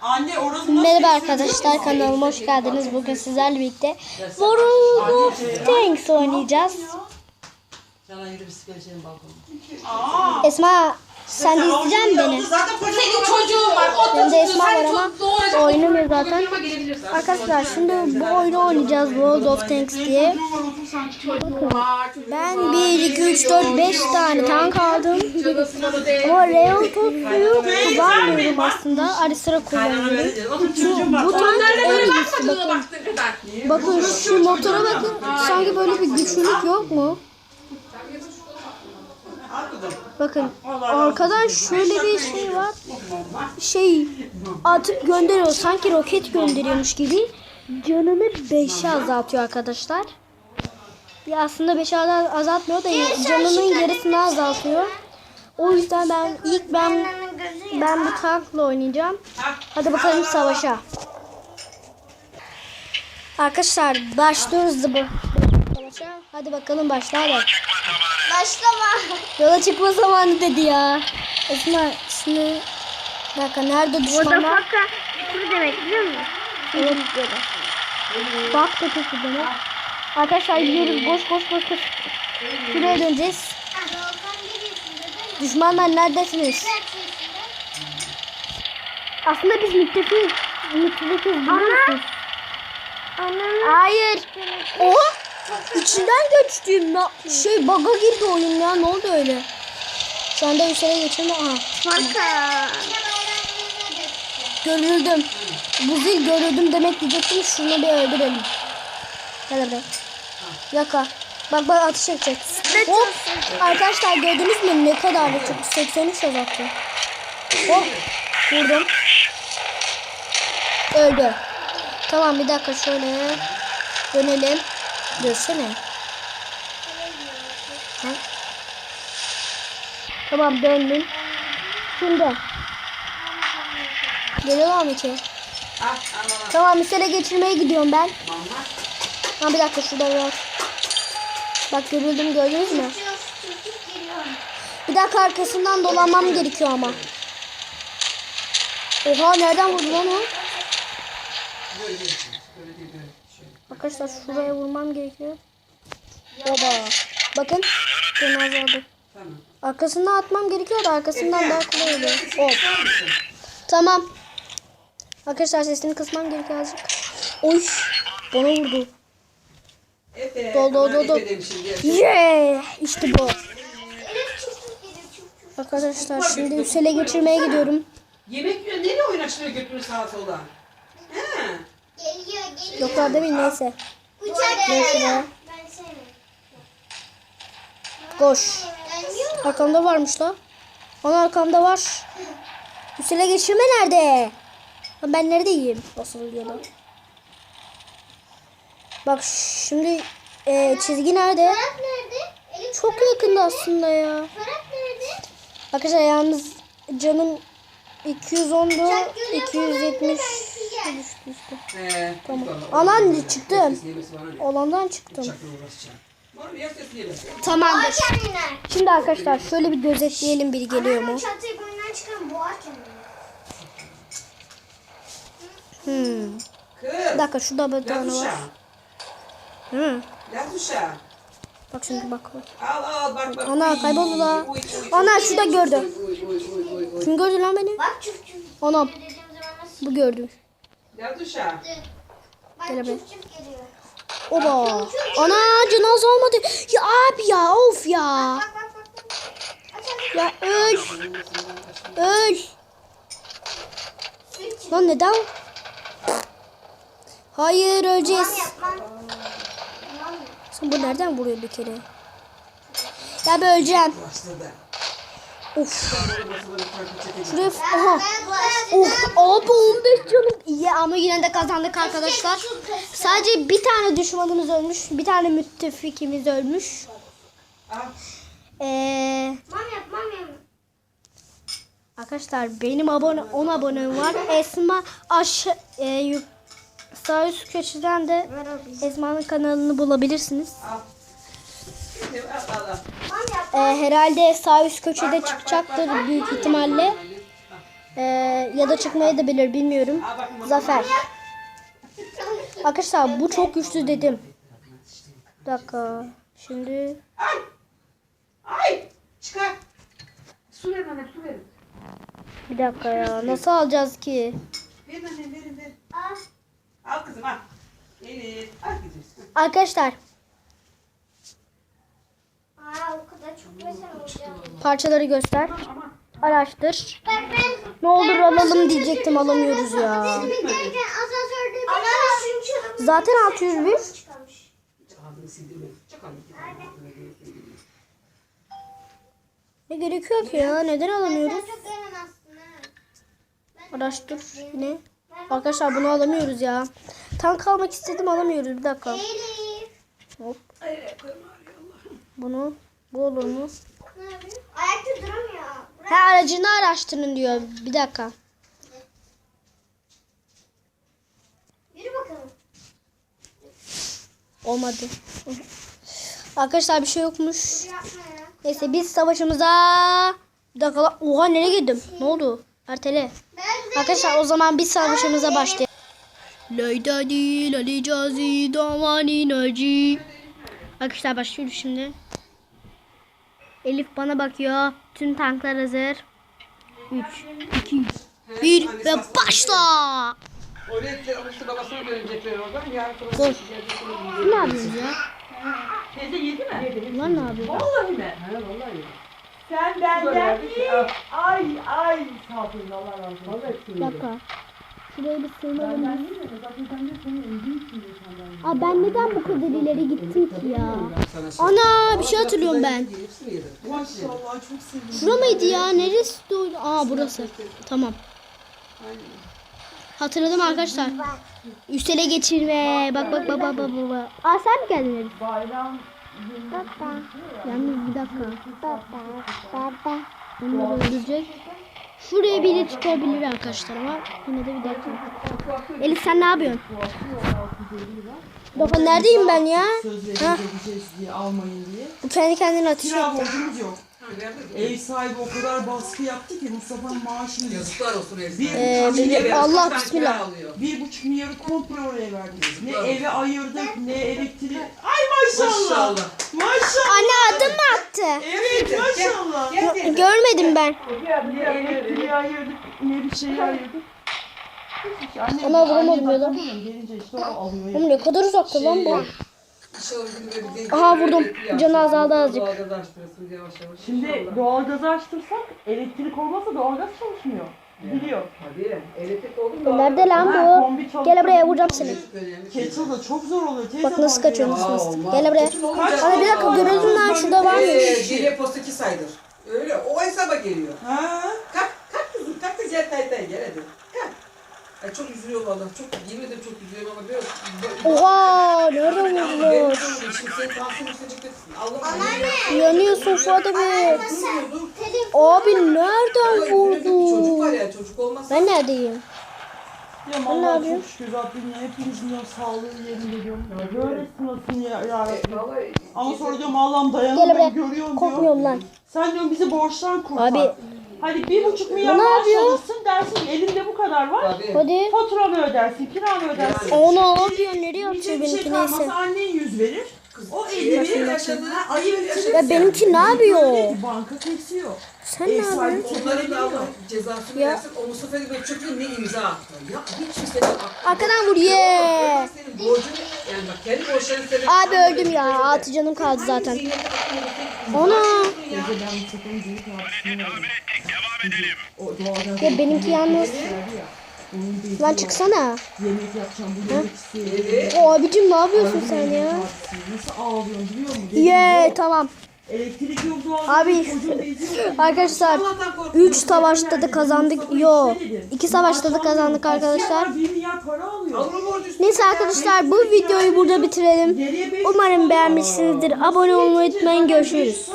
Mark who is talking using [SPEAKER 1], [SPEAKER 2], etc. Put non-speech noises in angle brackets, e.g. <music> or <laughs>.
[SPEAKER 1] Anne
[SPEAKER 2] Merhaba arkadaşlar kanalıma hoş geldiniz. Bugün sizlerle birlikte World of Tanks oynayacağız. Esma sen de
[SPEAKER 1] sen
[SPEAKER 2] izleyecek misin
[SPEAKER 1] avucunu
[SPEAKER 2] beni?
[SPEAKER 3] Senin çocuğun var. O
[SPEAKER 2] Benim de Esma var ama oynamıyor zaten. Arkadaşlar şimdi bu oyunu oynayacağız World of Tanks diye. Ben 1, 2, 3, 4, 5 tane tank aldım. Ama Real Topsu'yu kullanmıyorum aslında. Ara sıra kullanıyorum.
[SPEAKER 1] var.
[SPEAKER 2] Bu tank en iyisi. Bakın, bakın şu motora bakın. Sanki böyle bir güçlülük yok mu? Bakın arkadan şöyle bir şey var. Şey atıp gönderiyor. Sanki roket gönderiyormuş gibi. Canını 5'e azaltıyor arkadaşlar. Ya aslında 5'e azaltmıyor da canının yarısını azaltıyor. O yüzden ben ilk ben ben bu tankla oynayacağım. Hadi bakalım savaşa. Arkadaşlar başlıyoruz da bu savaşa. Hadi bakalım başlayalım.
[SPEAKER 4] Başlama.
[SPEAKER 2] Yola çıkma zamanı dedi ya. Esma şimdi bir dakika nerede düşman var?
[SPEAKER 4] Ne demek biliyor musun?
[SPEAKER 2] Evet dedi. Bak da kötü demek. Arkadaşlar gidiyoruz koş koş koş koş. Şuraya döneceğiz. Düşmanlar neredesiniz? Aslında biz müttefik müttefikiz biliyor musunuz? Hayır. O içinden geçtim. Şey baga girdi oyun ya. Ne oldu öyle? Şu anda üstüne geçirme. Aha.
[SPEAKER 4] Marka.
[SPEAKER 2] Görüldüm. Bu zil görüldüm demek diyecektim. Şunu bir öldürelim. Gel buraya. Yaka. Bak bak atış edecek. Hop. Arkadaşlar gördünüz mü ne kadar da çok 83 azalttı. Hop. Vurdum. Öldü. Tamam bir dakika şöyle dönelim. Dönsene. Ha? Tamam döndüm. Şimdi. Geliyorlar mı ki? Tamam misale geçirmeye gidiyorum ben. Ha bir dakika şurada biraz. Bak görüldüm gördünüz mü? Bir dakika arkasından dolanmam gerekiyor ama. Oha nereden vurdu lan o? Arkadaşlar şuraya vurmam gerekiyor. Oba. Bakın. Azaldı.
[SPEAKER 1] Tamam.
[SPEAKER 2] Arkasından atmam gerekiyor da arkasından daha kolay oluyor. Hop.
[SPEAKER 1] Tutar mısın?
[SPEAKER 2] Tamam. Arkadaşlar sesini kısmam gerekiyor azıcık. Oy. Bana vurdu.
[SPEAKER 1] Efe.
[SPEAKER 2] Dol, dol, dol, dol. Yeah! İşte bu. Arkadaşlar şimdi üsele geçirmeye gidiyorum.
[SPEAKER 1] Yemek yiyor. Nereye oyun açılıyor götürür sağa sola? He.
[SPEAKER 2] Yoklar değil mi? Neyse. Neyse be. Koş. Arkamda varmış la. Ana arkamda var. Üsele geçirme nerede? Ben neredeyim? Basılı diyor lan. Bak şimdi e, çizgi nerede? Çok yakında aslında ya. Arkadaşlar yalnız canım 210'du. 270 düştü işte.
[SPEAKER 1] He.
[SPEAKER 2] Tamam. Anan çıktım. Alandan çıktım. Tamamdır. Şimdi arkadaşlar şöyle bir gözetleyelim biri geliyor mu?
[SPEAKER 4] Çatıyı boyundan çıkan.
[SPEAKER 2] Hmm. Bir dakika şurada bir tane var. Hı. Bak şimdi bak.
[SPEAKER 1] Al al bak bak.
[SPEAKER 2] Ana, kayboldu la. Ana şurada
[SPEAKER 1] uy,
[SPEAKER 2] gördü.
[SPEAKER 1] uy, uy, uy, uy, uy, uy.
[SPEAKER 2] Kim gördü lan beni?
[SPEAKER 4] Bak çuf çuf.
[SPEAKER 2] Anam
[SPEAKER 4] Dediğim zaman nasıl?
[SPEAKER 2] bu gördü.
[SPEAKER 1] Yaz uşağı.
[SPEAKER 4] Bak
[SPEAKER 2] Gel
[SPEAKER 4] çuf çuf geliyor.
[SPEAKER 2] Oba. Ana cenaze olmadı. Ya abi ya of ya.
[SPEAKER 4] Bak bak bak. bak. Aç aç.
[SPEAKER 2] Ya öl. Öl. Lan neden? Hayır öleceğiz.
[SPEAKER 4] Yapmam. Tamam mı?
[SPEAKER 2] Sen bu nereden vuruyor bir kere? Ya ben öleceğim.
[SPEAKER 1] Başladı.
[SPEAKER 2] Of.
[SPEAKER 1] Burası da bir farklı çekecek.
[SPEAKER 2] Şuraya aha.
[SPEAKER 4] Ben bulaştım.
[SPEAKER 2] Of abi 15 canım. İyi ama yine de kazandık arkadaşlar. Sadece bir tane düşmanımız ölmüş. Bir tane müttefikimiz ölmüş. Ee, arkadaşlar benim abone 10 abonem var. Esma aşağı e, sağ üst köşeden de. Esma'nın kanalını bulabilirsiniz. Ee, herhalde sağ üst köşede çıkacaktır büyük ihtimalle. Ee, ya da çıkmaya da bilir bilmiyorum. Zafer. Arkadaşlar bu çok güçlü dedim. Bir dakika. Şimdi
[SPEAKER 1] Ay. Ay. Çıkar. Su verin anne su verin.
[SPEAKER 2] bir dakika ya. Nasıl alacağız ki?
[SPEAKER 1] Verin anne verin verin.
[SPEAKER 4] Al.
[SPEAKER 1] Al kızım al. Elif. Al gidiyorsun.
[SPEAKER 2] Arkadaşlar
[SPEAKER 4] Aa o kadar çok
[SPEAKER 2] parçaları göster.
[SPEAKER 1] Aman.
[SPEAKER 2] Araştır.
[SPEAKER 4] Bak
[SPEAKER 2] Ne olur alalım diyecektim alamıyoruz ya. Zaten 601.
[SPEAKER 4] çıkarmış.
[SPEAKER 1] Ağzını sildirme. Çok anne.
[SPEAKER 2] Ne gerekiyor ki ya? Neden alamıyoruz? Araştır yine. Arkadaşlar bunu alamıyoruz ya. Tank almak istedim alamıyoruz. Bir dakika. Hop. Bunu. Bu olur mu? Ha aracını araştırın diyor. Bir dakika.
[SPEAKER 4] Yürü bakalım.
[SPEAKER 2] Olmadı. Arkadaşlar bir şey yokmuş. Neyse biz savaşımıza... Bir dakika. Oha nereye girdim? Ne oldu? Ertele. Arkadaşlar o zaman biz savaşımıza başlayalım. Leyda değil Ali Cazi Damani Naci. Arkadaşlar başlıyoruz şimdi. Elif bana bakıyor. Tüm tanklar hazır. 3, 2, 1 ve başla.
[SPEAKER 1] Oraya işte babasına dönecekler oradan. Yarın sonra
[SPEAKER 2] Dur. Ne yapıyorsunuz ya?
[SPEAKER 5] Teyze yedi mi?
[SPEAKER 2] Bunlar ne yapıyor?
[SPEAKER 5] Vallahi mi?
[SPEAKER 1] Vallahi.
[SPEAKER 5] Sen benden iyi. Ay ay. Sağ olun Allah razı olsun. Vallahi
[SPEAKER 2] dakika. Şuraya bir sığınalım. Aa ben neden bu kadar ileri gittim ki ya?
[SPEAKER 1] Şey-
[SPEAKER 2] Ana bir şey hatırlıyorum ben.
[SPEAKER 5] Maşallah çok sevindim.
[SPEAKER 2] Şura mıydı ya? Neresi? Aa burası. Tamam. Hatırladım arkadaşlar. Üstele geçirme. Bak bak bak bak bak bak. Aa sen mi geldin?
[SPEAKER 5] Bayram
[SPEAKER 2] Yalnız bir dakika. Onları öldürecek. Şuraya biri çıkabilir arkadaşlar ama yine de bir dakika. Elif sen ne yapıyorsun? Baba neredeyim ben ya? Ha.
[SPEAKER 5] vereceğiz diye almayın diye.
[SPEAKER 2] Bu kendi kendine ateş
[SPEAKER 5] Kira
[SPEAKER 2] yaptı.
[SPEAKER 5] borcumuz yok. Ev sahibi o kadar baskı yaptı ki Mustafa'nın maaşını yazık.
[SPEAKER 1] Yazıklar olsun.
[SPEAKER 5] Bir,
[SPEAKER 2] Ee,
[SPEAKER 5] buçuk
[SPEAKER 2] benim-
[SPEAKER 5] milyarı-
[SPEAKER 2] Allah
[SPEAKER 1] Kaç
[SPEAKER 2] bismillah.
[SPEAKER 1] kira
[SPEAKER 5] bir buçuk milyarı komple oraya verdik. Ne eve ayırdık ne elektriği. Ay maşallah.
[SPEAKER 1] Maşallah.
[SPEAKER 5] Maşallah.
[SPEAKER 2] Anne adım mı attı?
[SPEAKER 5] Evet maşallah.
[SPEAKER 2] Görmedim ben.
[SPEAKER 5] Bir şey
[SPEAKER 2] Ana, vuramadım ya da.
[SPEAKER 5] Gelince işte o alıyor.
[SPEAKER 2] Oğlum ne kadar uzakta lan bu?
[SPEAKER 1] Bir
[SPEAKER 2] Aha, vurdum. Canı azaldı azıcık.
[SPEAKER 5] Şimdi doğalgazı açtırsak elektrik olmazsa doğalgaz çalışmıyor. Biliyor.
[SPEAKER 1] Hadi elektrik oldu mu?
[SPEAKER 2] Nerede lan
[SPEAKER 5] Ha,
[SPEAKER 2] bu?
[SPEAKER 5] kombi çalışıyor.
[SPEAKER 2] Gel buraya vuracağım seni.
[SPEAKER 5] Kettle da çok zor oluyor. Teyze
[SPEAKER 2] Bak nasıl
[SPEAKER 5] var ya.
[SPEAKER 2] kaçıyorsun nasıl? Gel buraya. Hadi bir dakika görelim lan şurada
[SPEAKER 1] Ee,
[SPEAKER 2] varmış.
[SPEAKER 1] geriye posta iki saydır. Öyle o hesaba geliyor.
[SPEAKER 5] Ha?
[SPEAKER 1] Kalk kalk kızım kalk da gel tay tay gel hadi. Kalk. Ay çok üzülüyorum valla. Çok yemin ederim çok üzülüyorum ama biraz...
[SPEAKER 2] Oha nereden
[SPEAKER 1] Benim
[SPEAKER 2] vurdu?
[SPEAKER 1] de Şimdi senin tansiyon yükseleceksin. Allah
[SPEAKER 2] Yanıyorsun Fuat abi.
[SPEAKER 1] Vurdu.
[SPEAKER 2] Abi nereden
[SPEAKER 1] ya olmazsa.
[SPEAKER 2] Ben neredeyim?
[SPEAKER 5] Ya
[SPEAKER 2] ne
[SPEAKER 5] Allah
[SPEAKER 2] yapıyorsun?
[SPEAKER 5] çok şükür Rabbim ya hepinizin ya sağlığı yerinde diyorum. Böyle sınırsın ya, ya Rabbim.
[SPEAKER 1] E,
[SPEAKER 5] Ama sonra diyorum Allah'ım
[SPEAKER 2] Gel
[SPEAKER 5] dayanamıyorum
[SPEAKER 2] buraya.
[SPEAKER 5] görüyorum diyor.
[SPEAKER 2] lan.
[SPEAKER 5] Sen diyorum bizi borçtan kurtar.
[SPEAKER 2] Abi.
[SPEAKER 5] Hadi bir buçuk milyar
[SPEAKER 2] ne
[SPEAKER 5] maaş alırsın dersin elimde bu kadar var.
[SPEAKER 1] Abi.
[SPEAKER 2] Hadi.
[SPEAKER 5] Faturanı ödersin, kiranı ödersin.
[SPEAKER 2] O ne yapıyor? Nereye atıyor
[SPEAKER 5] Yiyecek bir şey
[SPEAKER 2] benimki
[SPEAKER 5] kalmasa
[SPEAKER 2] neyse.
[SPEAKER 5] annen yüz verir. O elli
[SPEAKER 1] Elli
[SPEAKER 5] verir.
[SPEAKER 1] yaşadığına
[SPEAKER 5] Ha, ayı.
[SPEAKER 2] Ya benimki ne yapıyor?
[SPEAKER 5] Banka kesiyor.
[SPEAKER 2] Sen ne yapıyorsun?
[SPEAKER 1] Onların da Allah cezasını
[SPEAKER 2] Ya.
[SPEAKER 1] versin. O Mustafa gibi çöpün ne imza attı. Ya hiç kimsenin aklına-
[SPEAKER 2] Arkadan vur ye.
[SPEAKER 1] Senin borcunu yani bak kendi borçlarını senin.
[SPEAKER 2] Abi öldüm ya. Altı canım kaldı zaten. Ana.
[SPEAKER 5] Teyze ben Mustafa'nın büyük abisini verdim. O doğalgaz
[SPEAKER 2] Ya benimki yalnız. Lan çıksana.
[SPEAKER 5] Yemek yapacağım, bu yemek istiyorum.
[SPEAKER 1] Evet.
[SPEAKER 2] O abicim ne yapıyorsun sen
[SPEAKER 5] Öldüm
[SPEAKER 2] ya?
[SPEAKER 5] Nasıl ağlıyorum biliyor musun?
[SPEAKER 2] Ye
[SPEAKER 5] yok.
[SPEAKER 2] tamam.
[SPEAKER 5] Elektrik yok,
[SPEAKER 2] Abi. <laughs> Arkadaşlar 3 savaşta da kazandık. Yo. 2 savaşta da kazandık arkadaşlar.
[SPEAKER 5] 1 milyar para alıyor.
[SPEAKER 1] Avrupa borcu
[SPEAKER 2] Neyse arkadaşlar bu videoyu burada bitirelim. Umarım beğenmişsinizdir. Abone olmayı unutmayın. Görüşürüz.